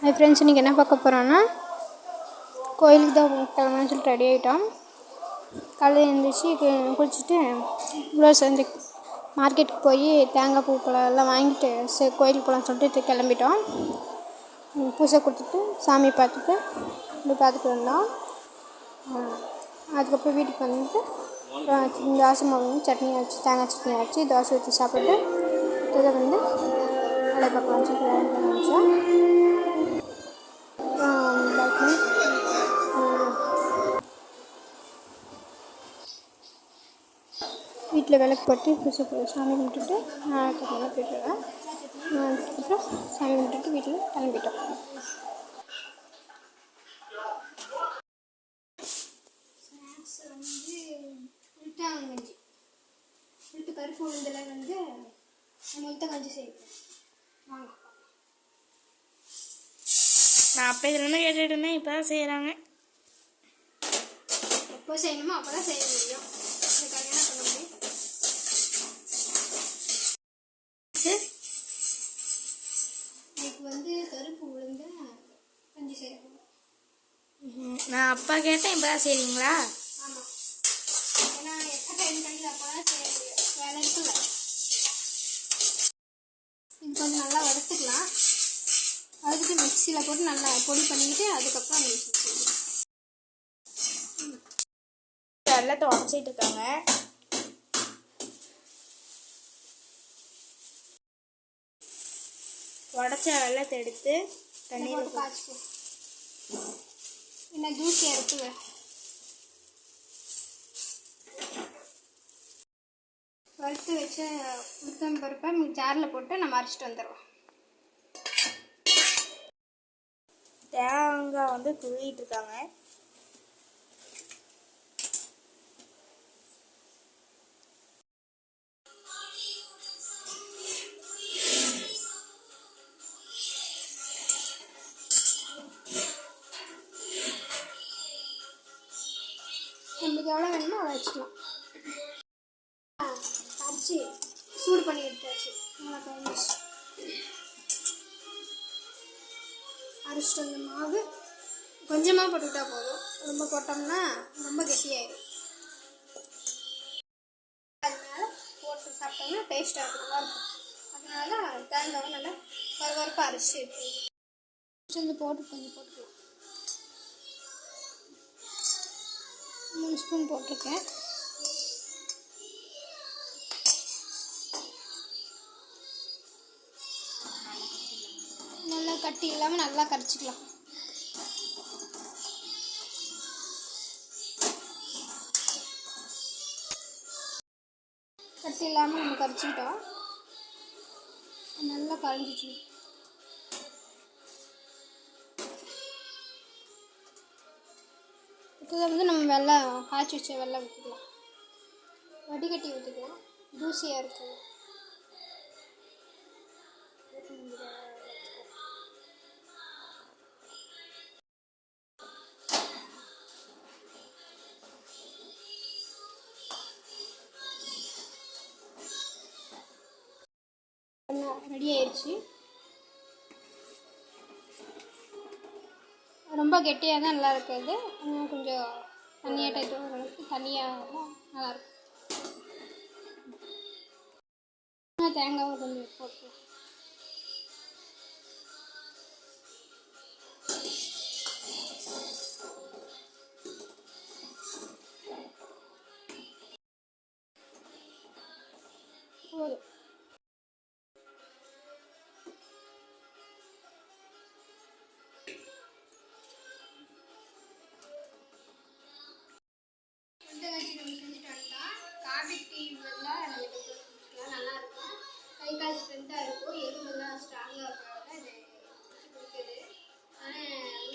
Hi friends இன்றைக்கி என்ன பார்க்க போகிறோன்னா கோயிலுக்கு தான் கிளம்புன்னு சொல்லிட்டு ரெடி ஆகிட்டோம் காலையில் எழுந்திரிச்சி குளிச்சுட்டு இவ்வளோ செஞ்சு மார்க்கெட்டுக்கு போய் தேங்காய் பூ பழம் எல்லாம் வாங்கிட்டு சரி கோயிலுக்கு போகலான்னு சொல்லிட்டு கிளம்பிட்டோம். பூசை பூஜை கொடுத்துட்டு சாமி பார்த்துட்டு இப்படி பார்த்துட்டு வந்தோம். அதுக்கப்புறம் வீட்டுக்கு வந்துட்டு அப்புறம் தோசை மாவு வந்து சட்னி வச்சு தேங்காய் சட்னி வச்சு தோசை ஊற்றி சாப்பிட்டு இதை வந்து வேலை பார்க்கலாம்னு சொல்லிட்டு வேலை பார்க்க வீட்டில் விளக்கு போட்டு பூஜை சாமி கும்பிட்டுட்டு நாளைக்கு போயிட்டுருவேன் அதுக்கப்புறம் சாமி கும்பிட்டுட்டு வீட்டில் கிளம்பிட்டோம். ஸ்நாக்ஸ் வந்து உளுத்தாங்கஞ்சி உளுத்து பருப்பு உளுந்தில் வந்து நம்ம உளுத்தங்கஞ்சி செய்வோம். வாங்க. நான் அப்போதுலேருந்து கேட்டுட்டு இருந்தேன் இப்போ தான் செய்கிறாங்க எப்போ செய்யணுமோ அப்போ தான் செய்ய முடியும். அதுக்காக என்ன பண்ண முடியும்? நான் அப்பா கேட்டேன் இப்போ தான் இருக்குல்ல இது கொஞ்சம் நல்லா வறுத்துக்கலாம். அதுக்கு மிக்சியில் போட்டு நல்லா பொடி பண்ணிக்கிட்டு அதுக்கப்புறம் வெள்ளத்தை உடச்சிட்டு இருக்காங்க. உடச்ச வெள்ளத்தை எடுத்து இதை தண்ணியில் போட்டு காய்ச்சிக்கோ என்ன ஜூஸியாக இருக்குல்ல வறுத்து வச்ச உளுத்தம் பருப்பை ஜாரில் போட்டு நம்ம அரைச்சிட்டு வந்துடுவோம் தேங்காய் வந்து துருவிட்டு இருக்காங்க. நம்மளுக்கு எவ்வளோ வேணுமோ அதை வச்சுக்கலாம். அரைச்சி சூடு பண்ணி எடுத்தாச்சு. நல்லா கழிச்சு அரைச்சிட்டு வந்த மாவு கொஞ்சமாக போட்டுக்கிட்டா போதும். ரொம்ப போட்டோம்னா ரொம்ப கெட்டியாயிடும் அதனால் போட்டு சாப்பிட்டோம்னா டேஸ்ட்டாக இருக்கும் இருக்கும். அதனால தேங்காவை நல்லா கருவறுப்பாக அரைச்சி அரிசி வந்து போட்டு கொஞ்சம் போட்டுக்கலாம். மூணு ஸ்பூன் போட்டிருக்கேன். நல்லா கட்டி இல்லாமல் நல்லா கரைச்சிக்கலாம். கட்டி இல்லாமல் நம்ம கரைச்சிக்கிட்டோம். நல்லா கரைஞ்சிச்சு இதை வந்து நம்ம வெள்ளை காய்ச்சி வச்ச வெள்ளை ஊற்றிக்கலாம் வடிகட்டி ஊற்றிக்கலாம் தூசியாக இருக்கும். ரெடி ஆயிடுச்சு. ரொம்ப கெட்டியாக தான் நல்லா இருக்காது இன்னும் கொஞ்சம் தண்ணியாக டைப் ஓரளவுக்கு தண்ணியாக நல்லா இருக்கும். கொஞ்சம் போட்டு. போதும். டீம்லாம் எனக்கு நல்லா இருக்கும். கை கால் ஸ்ட்ரென்த்தாக இருக்கும். எலும்பெல்லாம் ஸ்ட்ராங்காக இருக்கிறதால எனக்கு பிடிக்குது. ஆனால்